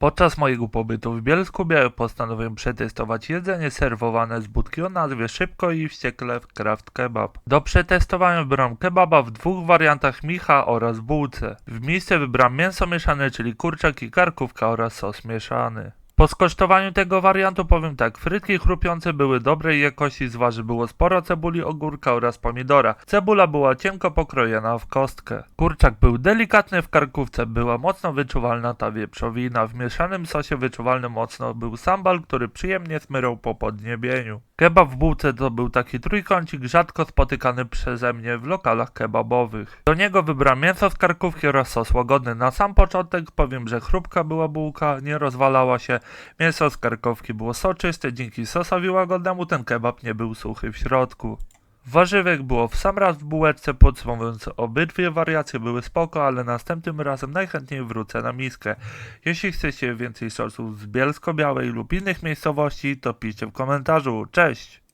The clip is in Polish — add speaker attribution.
Speaker 1: Podczas mojego pobytu w Bielsku Białym postanowiłem przetestować jedzenie serwowane z budki o nazwie Szybko i Wściekle Kraft Kebab. Do przetestowania wybrałem kebaba w dwóch wariantach micha oraz bułce. W miejsce wybrałem mięso mieszane, czyli kurczak i karkówka oraz sos mieszany. Po skosztowaniu tego wariantu powiem tak, frytki chrupiące były dobrej jakości, z warzyw było sporo cebuli, ogórka oraz pomidora. Cebula była cienko pokrojona w kostkę. Kurczak był delikatny w karkówce, była mocno wyczuwalna ta wieprzowina. W mieszanym sosie wyczuwalny mocno był sambal, który przyjemnie smyrał po podniebieniu. Kebab w bułce to był taki trójkącik rzadko spotykany przeze mnie w lokalach kebabowych. Do niego wybrałem mięso z karkówki oraz sos łagodny. Na sam początek powiem, że chrupka była bułka, nie rozwalała się. Mięso z karkówki było soczyste, dzięki sosowi łagodnemu ten kebab nie był suchy w środku. Warzywek było w sam raz w bułeczce, podsumowując obydwie wariacje były spoko, ale następnym razem najchętniej wrócę na miskę. Jeśli chcecie więcej sosów z Bielsko-Białej lub innych miejscowości, to piszcie w komentarzu. Cześć!